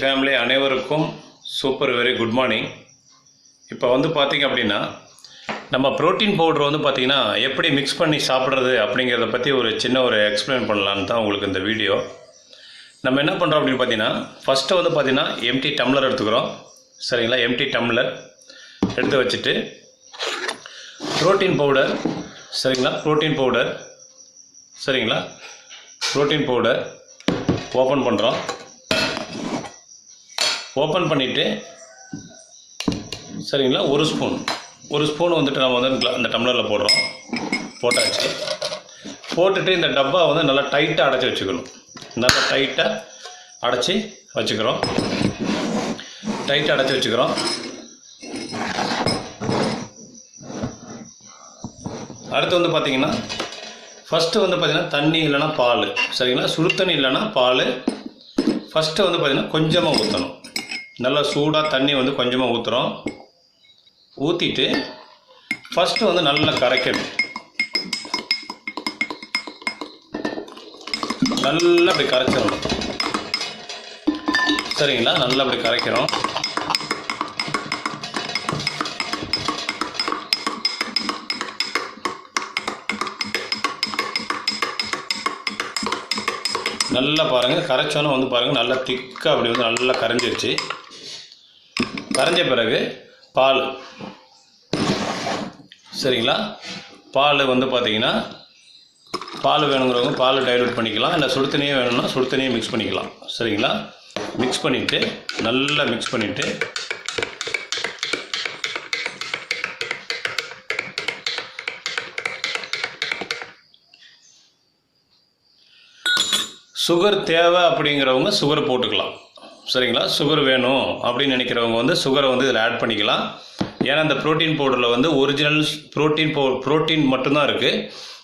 Family அனைவருக்கும் super very good morning இப்போ வந்து பார்த்தீங்க அப்படின்னா நம்ம புரோட்டீன் பவுடர் வந்து பார்த்திங்கன்னா எப்படி மிக்ஸ் பண்ணி சாப்பிட்றது அப்படிங்கிறத பற்றி ஒரு சின்ன ஒரு எக்ஸ்பிளைன் பண்ணலான்னு தான் உங்களுக்கு இந்த வீடியோ நம்ம என்ன பண்ணுறோம் அப்படின்னு பார்த்தீங்கன்னா ஃபஸ்ட்டு வந்து பார்த்திங்கன்னா எம்டி டம்ளர் எடுத்துக்கிறோம். சரிங்களா? எம்டி டம்ளர் எடுத்து வச்சுட்டு ப்ரோட்டீன் பவுடர் சரிங்களா? புரோட்டீன் பவுடர் சரிங்களா? புரோட்டீன் பவுடர் ஓப்பன் பண்ணுறோம் ஓப்பன் பண்ணிவிட்டு சரிங்களா? ஒரு ஸ்பூன். ஒரு ஸ்பூன் வந்துட்டு நம்ம வந்து இந்த- இந்த டம்ளரில் போடுறோம். போட்டாச்சு. போட்டுட்டு இந்த டப்பா வந்து நல்லா டைட்டாக அடைச்சி வச்சுக்கணும். நல்லா டைட்டாக அடைச்சி வச்சுக்கிறோம். டைட்டாக அடைச்சி வச்சுக்கிறோம். அடுத்து வந்து பார்த்திங்கன்னா ஃபஸ்ட்டு வந்து பார்த்திங்கன்னா தண்ணி இல்லைன்னா பால். சரிங்களா? சுடு தண்ணி இல்லைன்னா பால். ஃபஸ்ட்டு வந்து பார்த்தீங்கன்னா கொஞ்சமாக ஊற்றணும் நல்லா சூடாக தண்ணி வந்து கொஞ்சமாக ஊற்றுறோம் ஊற்றிட்டு ஃபஸ்ட்டு வந்து நல்லா கரைக்கணும். நல்லா அப்படி கரைச்சிடணும். சரிங்களா? நல்லா அப்படி கரைக்கிறோம். நல்லா பாருங்கள் கரைச்சோன்னே வந்து பாருங்கள் நல்லா திக்காக அப்படி வந்து நல்லா கரைஞ்சிருச்சு. கரைஞ்ச பிறகு பால். சரிங்களா? பால் வந்து பார்த்தீங்கன்னா பால் வேணுங்கிறவங்க பால் டைலூட் பண்ணிக்கலாம். இல்லை சுடுத்தனியே வேணும்னா சுடு மிக்ஸ் பண்ணிக்கலாம். சரிங்களா? மிக்ஸ் பண்ணிவிட்டு நல்லா மிக்ஸ் பண்ணிவிட்டு சுகர் தேவை அப்படிங்கிறவங்க சுகர் போட்டுக்கலாம். சரிங்களா? சுகர் வேணும் அப்படின்னு நினைக்கிறவங்க வந்து சுகரை வந்து இதில் ஆட் பண்ணிக்கலாம். ஏன்னா அந்த ப்ரோட்டீன் பவுடரில் வந்து ஒரிஜினல் ப்ரோட்டீன் பவு ப்ரோட்டீன் மட்டும்தான் இருக்குது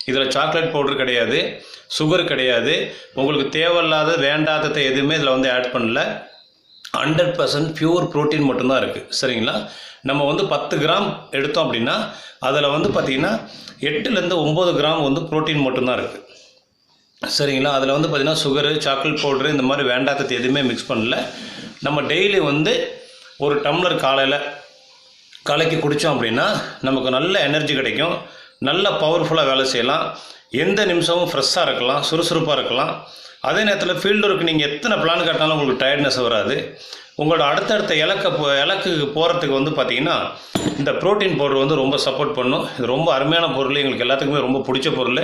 இதில் சாக்லேட் பவுடர் கிடையாது சுகர் கிடையாது. உங்களுக்கு தேவையில்லாத வேண்டாததை எதுவுமே இதில் வந்து ஆட் பண்ணல. ஹண்ட்ரட் பர்சன்ட் பியூர் ப்ரோட்டீன் மட்டும்தான் இருக்குது சரிங்களா? நம்ம வந்து பத்து கிராம் எடுத்தோம் அப்படின்னா அதில் வந்து பார்த்திங்கன்னா எட்டுலேருந்து ஒம்பது கிராம் வந்து ப்ரோட்டீன் மட்டும்தான் இருக்குது சரிங்களா? அதில் வந்து பார்த்திங்கன்னா சுகரு சாக்லேட் பவுட்ரு இந்த மாதிரி வேண்டாதது எதுவுமே மிக்ஸ் பண்ணல. நம்ம டெய்லி வந்து ஒரு டம்ளர் காலையில் கலக்கி குடித்தோம் அப்படின்னா நமக்கு நல்ல எனர்ஜி கிடைக்கும். நல்ல பவர்ஃபுல்லாக வேலை செய்யலாம். எந்த நிமிஷமும் ஃப்ரெஷ்ஷாக இருக்கலாம் சுறுசுறுப்பாக இருக்கலாம். அதே நேரத்தில் ஃபீல்டு ஒர்க் நீங்கள் எத்தனை பிளான் கட்டினாலும் உங்களுக்கு டயர்ட்னஸ் வராது. உங்களோட அடுத்தடுத்த இலக்க போ இலக்குக்கு போகிறதுக்கு வந்து பார்த்திங்கன்னா இந்த ப்ரோட்டீன் பவுடர் வந்து ரொம்ப சப்போர்ட் பண்ணும். இது ரொம்ப அருமையான பொருள். எங்களுக்கு எல்லாத்துக்குமே ரொம்ப பிடிச்ச பொருள்.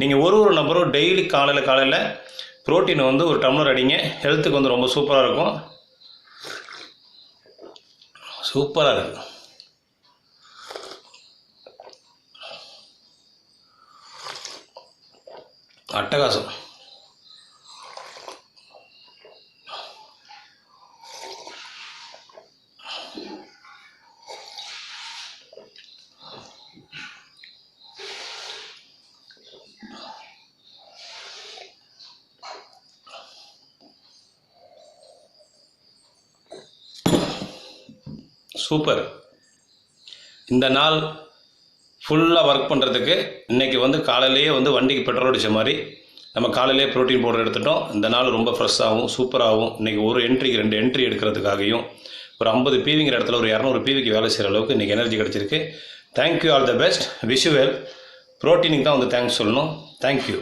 நீங்கள் ஒரு ஒரு நபரும் டெய்லி காலையில் காலையில் ப்ரோட்டீனை வந்து ஒரு டம்ளர் அடிங்க. ஹெல்த்துக்கு வந்து ரொம்ப சூப்பராக இருக்கும். சூப்பராக இருக்குது அட்டகாசம். சூப்பர் இந்த நாள் ஃபுல்லாக ஒர்க் பண்ணுறதுக்கு இன்றைக்கி வந்து காலையிலேயே வந்து வண்டிக்கு பெட்ரோல் அடித்த மாதிரி நம்ம காலையிலேயே ப்ரோட்டீன் பவுடர் எடுத்துட்டோம். இந்த நாள் ரொம்ப ஃப்ரெஷ்ஷாகவும் சூப்பராகவும் இன்றைக்கி ஒரு என்ட்ரிக்கு ரெண்டு என்ட்ரி எடுக்கிறதுக்காகவும் ஒரு ஐம்பது பிவிங்கிற இடத்துல ஒரு இரநூறு பிவிக்கு வேலை செய்கிற அளவுக்கு இன்றைக்கி எனர்ஜி கிடச்சிருக்கு. Thank you all the best visual ப்ரோட்டீனுக்கு தான் வந்து தேங்க்ஸ் சொல்லணும். தேங்க்யூ